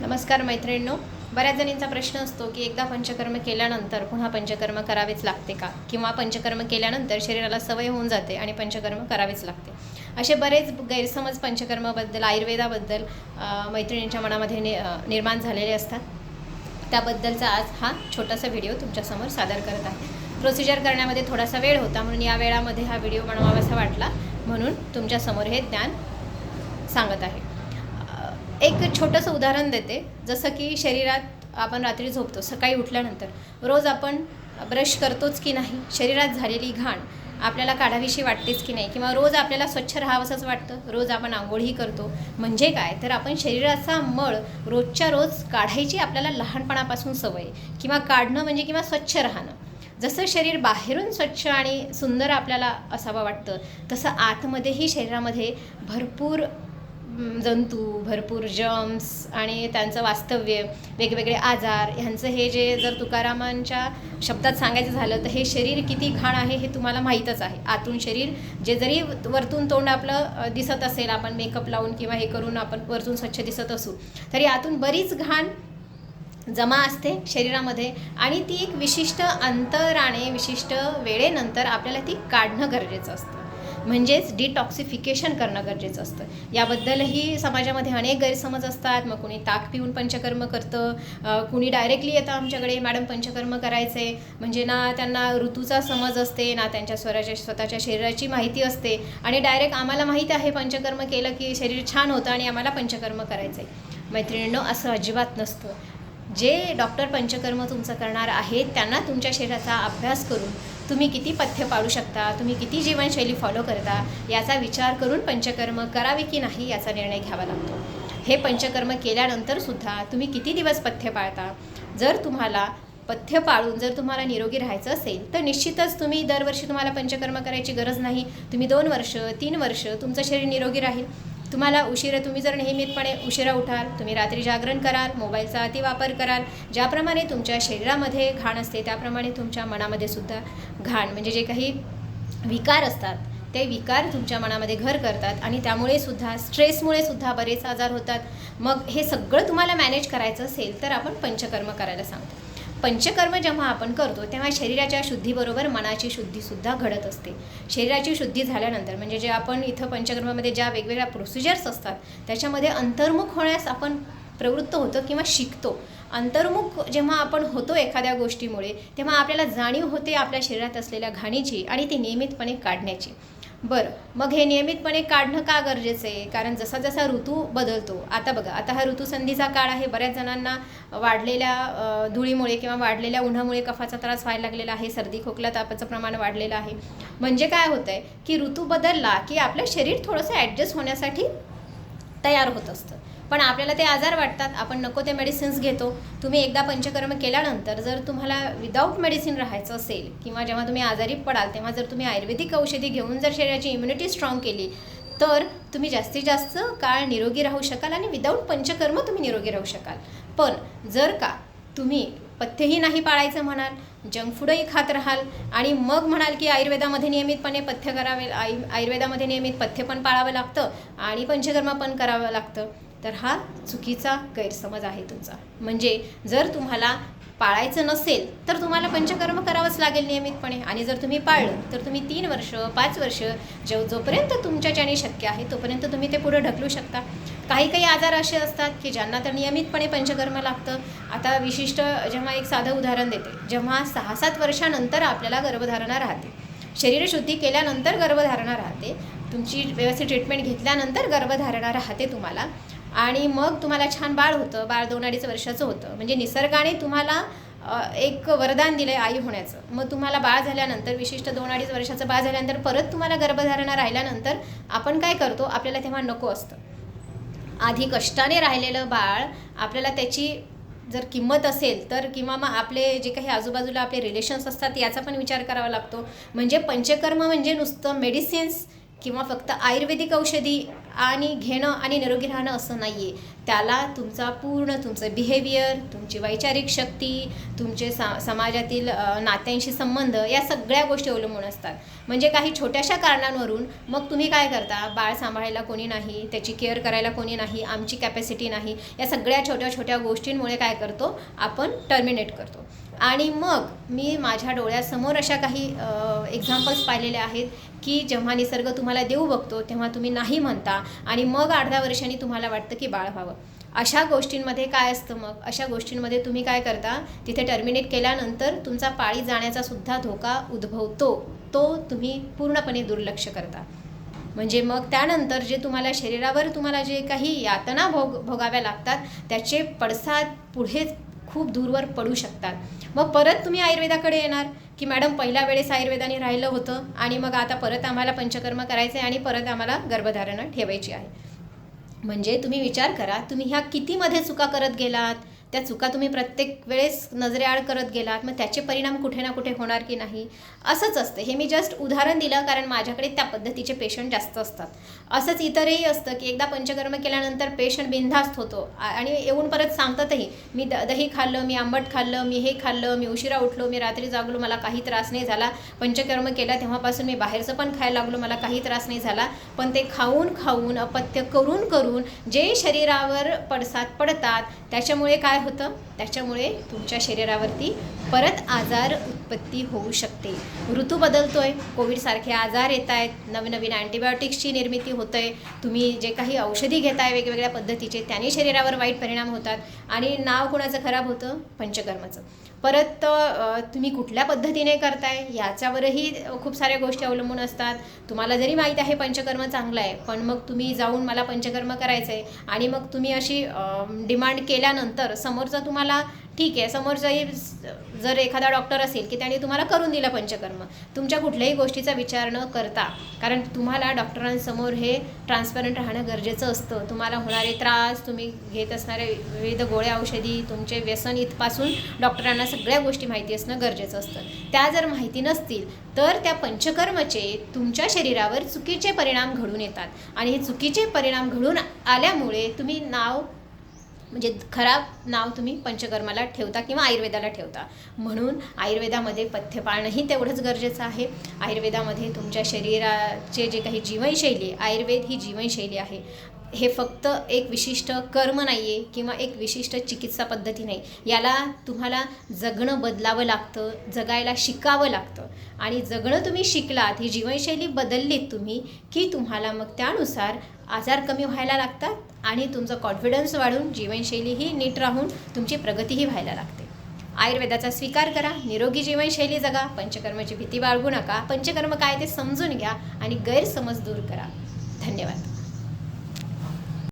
नमस्कार मैत्रिणींनो. बऱ्याच जणींचा प्रश्न असतो की एकदा पंचकर्म केल्यानंतर पुन्हा पंचकर्म करावेच लागते का? किंवा पंचकर्म केल्यानंतर शरीराला सवय होऊन जाते आणि पंचकर्म करावेच लागते. असे बरेच गैरसमज पंचकर्माबद्दल आयुर्वेदाबद्दल मैत्रिणींच्या मनामध्ये नि निर्माण झालेले असतात. त्याबद्दलचा आज हा छोटासा व्हिडिओ तुमच्यासमोर सादर करत आहे. प्रोसिजर करण्यामध्ये थोडासा वेळ होता म्हणून या वेळामध्ये हा व्हिडिओ बनवावासा वाटला म्हणून तुमच्यासमोर हे ज्ञान सांगत आहे. एक छोटंसं उदाहरण देते. जसं की शरीरात आपण रात्री झोपतो सकाळी उठल्यानंतर. रोज आपण ब्रश करतोच की नाही शरीरात झालेली घाण आपल्याला काढावीशी वाटतेच की नाही किंवा रोज आपल्याला स्वच्छ राहावंसंच वाटतं. रोज आपण आंघोळही करतो. म्हणजे काय? तर आपण शरीराचा मळ रोजच्या रोज काढायची आपल्याला लहानपणापासून सवय किंवा काढणं म्हणजे किंवा स्वच्छ राहणं. जसं शरीर बाहेरून स्वच्छ आणि सुंदर आपल्याला असावं वाटतं तसं आतमध्येही शरीरामध्ये भरपूर जंतू भरपूर जम्स आणि त्यांचं वास्तव्य वेगवेगळे आजार ह्यांचं हे जे जर तुकारामांच्या शब्दात सांगायचं झालं तर हे शरीर किती घाण आहे हे तुम्हाला माहीतच आहे. आतून शरीर जे जरी वरतून तोंड आपलं दिसत असेल आपण मेकअप लावून किंवा हे करून आपण वरतून स्वच्छ दिसत असू तरी आतून बरीच घाण जमा असते शरीरामध्ये आणि ती एक विशिष्ट अंतराने विशिष्ट वेळेनंतर आपल्याला ती काढणं गरजेचं असतं. म्हणजेच डिटॉक्सिफिकेशन करणं गरजेचं असतं. याबद्दलही समाजामध्ये अनेक गैरसमज असतात. मग कुणी ताक पिऊन पंचकर्म करतं. कुणी डायरेक्टली येतं आमच्याकडे मॅडम पंचकर्म करायचे. म्हणजे ना त्यांना ऋतूचा समज असते ना त्यांच्या स्वराच्या स्वतःच्या शरीराची माहिती असते. आणि डायरेक्ट आम्हाला माहिती आहे पंचकर्म केलं की शरीर छान होतं आणि आम्हाला पंचकर्म करायचं आहे मैत्रिणींनो असं अजिबात नसतं. जे डॉक्टर पंचकर्म तुमचं करणार आहेत त्यांना तुमच्या शरीराचा अभ्यास करून तुम्ही किती पथ्य पाळू शकता तुम्ही किती जीवनशैली फॉलो करता याचा विचार करून पंचकर्म करावे की नाही याचा निर्णय घ्यावा लागतो. हे पंचकर्म केल्यानंतर सुद्धा तुम्ही किती दिवस पथ्य पाळता? जर तुम्हाला पथ्य पाळून जर तुम्हाला निरोगी राहायचं असेल तर निश्चितच तुम्ही दरवर्षी तुम्हाला पंचकर्म करायची गरज नाही. तुम्ही दोन वर्ष तीन वर्ष तुमचं शरीर निरोगी राहील. तुम्हाला उशिरा तुम्ही जर नियमितपणे उशिरा उठाल तुम्ही रात्री जागरण कराल मोबाईलचा अतिवापर कराल ज्याप्रमाणे तुमच्या शरीरामध्ये घाण असते त्याप्रमाणे तुमच्या मनामध्ये सुद्धा घाण म्हणजे जे काही विकार असतात ते विकार तुमच्या मनामध्ये घर करतात आणि त्यामुळे सुद्धा स्ट्रेसमुळे सुद्धा बरेच आजार होतात. मग हे सगळं तुम्हाला मॅनेज करायचं असेल तर आपण पंचकर्म करायला सांगतो. पंचकर्म जेव्हा आपण करतो तेव्हा शरीराच्या शुद्धीबरोबर मनाची शुद्धीसुद्धा घडत असते. शरीराची शुद्धी झाल्यानंतर म्हणजे जे आपण इथं पंचकर्मामध्ये ज्या वेगवेगळ्या प्रोसिजर्स असतात त्याच्यामध्ये अंतर्मुख होण्यास आपण प्रवृत्त होतो किंवा शिकतो. अंतर्मुख जेव्हा आपण होतो एखाद्या गोष्टीमुळे तेव्हा आपल्याला जाणीव होते आपल्या शरीरात असलेल्या घाणीची आणि ती नियमितपणे काढण्याची. बरं. मग हे नियमितपणे काढणं का गरजेचं आहे? कारण जसा जसा ऋतू बदलतो आता बघा आता हा ऋतूसंधीचा काळ आहे. बऱ्याच जणांना वाढलेल्या धुळीमुळे किंवा वाढलेल्या उन्हामुळे कफाचा त्रास व्हायला लागलेला आहे. सर्दी खोकला तापाचं प्रमाण वाढलेलं आहे. म्हणजे काय होतं आहे की ऋतू बदलला की आपलं शरीर थोडंसं ॲडजस्ट होण्यासाठी तयार होत असतं. पण आपल्याला ते आजार वाटतात. आपण नको ते मेडिसिन्स घेतो. तुम्ही एकदा पंचकर्म केल्यानंतर जर तुम्हाला विदाऊट मेडिसिन राहायचं असेल किंवा जेव्हा तुम्ही आजारी पडाल तेव्हा जर तुम्ही आयुर्वेदिक औषधी घेऊन जर शरीराची इम्युनिटी स्ट्रॉंग केली तर तुम्ही जास्तीत जास्त काळ निरोगी राहू शकाल आणि विदाऊट पंचकर्म तुम्ही निरोगी राहू शकाल. पण जर का तुम्ही पथ्यही नाही पाळायचं म्हणाल जंक फूडही खात राहाल आणि मग म्हणाल की आयुर्वेदामध्ये नियमितपणे पथ्य करावे आयु आयुर्वेदामध्ये नियमित पथ्य पण पाळावं लागतं आणि पंचकर्म पण करावं लागतं तर हा चुकीचा गैरसमज आहे तुमचा. म्हणजे जर तुम्हाला पाळायचं नसेल तर तुम्हाला पंचकर्म करावंच लागेल नियमितपणे. आणि जर तुम्ही पाळलं तर तुम्ही तीन वर्ष पाच वर्ष जो जोपर्यंत तुमच्याच्याने शक्य आहे तोपर्यंत तुम्ही ते पुढे ढकलू शकता. काही काही आजार असे असतात की ज्यांना तर नियमितपणे पंचकर्म लागतं. आता विशिष्ट जेव्हा एक साधं उदाहरण देते जेव्हा सहा सात वर्षानंतर आपल्याला गर्भधारणा राहते. शरीरशुद्धी केल्यानंतर गर्भधारणा राहते. तुमची व्यवस्थित ट्रीटमेंट घेतल्यानंतर गर्भधारणा राहते तुम्हाला. आणि मग तुम्हाला छान बाळ होतं बाळ दोन अडीच वर्षाचं होतं. म्हणजे निसर्गाने तुम्हाला एक वरदान दिलं आहे आई होण्याचं. मग तुम्हाला बाळ झाल्यानंतर विशिष्ट दोन अडीच वर्षाचं बाळ झाल्यानंतर परत तुम्हाला गर्भधारणा राहिल्यानंतर आपण काय करतो? आपल्याला तेव्हा नको असतं. आधी कष्टाने राहिलेलं बाळ आपल्याला त्याची जर किंमत असेल तर किंवा मग आपले जे काही आजूबाजूला आपले रिलेशन्स असतात याचा पण विचार करावा लागतो. म्हणजे पंचकर्म म्हणजे नुसतं मेडिसिन्स किंवा फक्त आयुर्वेदिक औषधी आणि घेणं आणि निरोगी राहणं असं नाही आहे त्याला तुमचा पूर्ण तुमचं बिहेवियर तुमची वैचारिक शक्ती तुमचे सा समाजातील नात्यांशी संबंध या सगळ्या गोष्टी अवलंबून असतात. म्हणजे काही छोट्याशा कारणांवरून मग तुम्ही काय करता? बाळ सांभाळायला कोणी नाही त्याची केअर करायला कोणी नाही आमची कॅपॅसिटी नाही. या सगळ्या छोट्या छोट्या गोष्टींमुळे काय करतो? आपण टर्मिनेट करतो. आणि मग मी माझ्या डोळ्यासमोर अशा काही एक्झाम्पल्स पाहिलेल्या आहेत की जेव्हा निसर्ग तुम्हाला देऊ बघतो तेव्हा तुम्ही नाही म्हणता आणि मग अर्ध्या वर्षांनी तुम्हाला वाटतं की बाळ व्हावं. अशा गोष्टींमध्ये काय असतं मग? अशा गोष्टींमध्ये तुम्ही काय करता? तिथे टर्मिनेट केल्यानंतर तुमचा पाळी जाण्याचा सुद्धा धोका उद्भवतो. तो तुम्ही पूर्णपणे दुर्लक्ष करता. म्हणजे मग त्यानंतर जे तुम्हाला शरीरावर तुम्हाला जे काही यातना भोग भोगाव्या लागतात त्याचे पडसाद पुढे खूप दूरवर पडू शकतात. मग परत तुम्ही आयुर्वेदाकडे येणार की मॅडम पहिल्या वेळेस आयुर्वेदाने राहिलं होतं आणि मग आता परत आम्हाला पंचकर्म करायचं आहे आणि परत आम्हाला गर्भधारणा ठेवायची आहे. म्हणजे तुम्ही विचार करा तुम्ही ह्या कितीमध्ये चुका करत गेलात? त्या चुका तुम्ही प्रत्येक वेळेस नजरेआड करत गेलात मग त्याचे परिणाम कुठे ना कुठे होणार की नाही? असंच असतं. हे मी जस्ट उदाहरण दिलं कारण माझ्याकडे त्या पद्धतीचे पेशंट जास्त असतात. असंच इतरही असतं की एकदा पंचकर्म केल्यानंतर पेशंट बिनधास्त होतो. आणि येऊन परत सांगतातही मी द दही खाल्लं मी आंबट खाल्लं मी हे खाल्लं मी उशिरा उठलो मी रात्री जागलो मला काही त्रास नाही झाला. पंचकर्म केला तेव्हापासून मी बाहेरचं पण खायला लागलो मला काही त्रास नाही झाला. पण ते खाऊन खाऊन अपत्य करून करून जे शरीरावर पडसाद पडतात त्याच्यामुळे काय होतं. त्याच्यामुळे तुमच्या शरीरावरती परत आजार उत्पत्ती होऊ शकते. ऋतू बदलतोय कोविडसारखे आजार येत आहेत नवनवीन अँटीबायोटिक्सची निर्मिती आहे तुम्ही जे काही औषधी घेताय वेगवेगळ्या पद्धतीचे त्याने शरीरावर वाईट परिणाम होतात आणि नाव कोणाचं खराब होतं? पंचकर्माचं. परत तुम्ही कुठल्या पद्धतीने करताय? याच्यावरही खूप साऱ्या गोष्टी अवलंबून असतात. तुम्हाला जरी माहीत आहे पंचकर्म चांगलं आहे पण मग तुम्ही जाऊन मला पंचकर्म करायचं आहे आणि मग तुम्ही अशी डिमांड केल्यानंतर समोरचा तुम्हाला ठीक आहे समोरचाही जर एखादा डॉक्टर असेल की त्याने तुम्हाला करून दिलं पंचकर्म तुमच्या कुठल्याही गोष्टीचा विचार न करता कारण तुम्हाला डॉक्टरांसमोर हे ट्रान्सपरंट राहणं गरजेचं असतं. तुम्हाला होणारे त्रास तुम्ही घेत असणारे विविध गोळ्या औषधी तुमचे व्यसन इथपासून डॉक्टरांना सगळ्या गोष्टी माहिती असणं गरजेचं असतं. त्या जर माहिती नसतील तर त्या पंचकर्मचे तुमच्या शरीरावर चुकीचे परिणाम घडून येतात. आणि हे चुकीचे परिणाम घडून आल्यामुळे तुम्ही नाव म्हणजे खराब नाव तुम्ही पंचकर्माला ठेवता किंवा आयुर्वेदाला ठेवता. म्हणून आयुर्वेदामध्ये पथ्य पाळणंही तेवढंच गरजेचं आहे. आयुर्वेदामध्ये तुमच्या शरीराचे जे काही जीवनशैली आयुर्वेद ही जीवनशैली आहे. हे फक्त एक विशिष्ट कर्म नाही आहे किंवा एक विशिष्ट चिकित्सा पद्धती नाही. याला तुम्हाला जगणं बदलावं लागतं जगायला शिकावं लागतं. आणि जगणं तुम्ही शिकलात ही जीवनशैली बदललीत तुम्ही की तुम्हाला मग त्यानुसार आजार कमी व्हायला लागतात आणि तुमचं कॉन्फिडन्स वाढून जीवनशैलीही नीट राहून तुमची प्रगतीही व्हायला लागते. आयुर्वेदाचा स्वीकार करा निरोगी जीवनशैली जगा पंचकर्माची भीती बाळगू नका पंचकर्म काय ते समजून घ्या आणि गैरसमज दूर करा. धन्यवाद.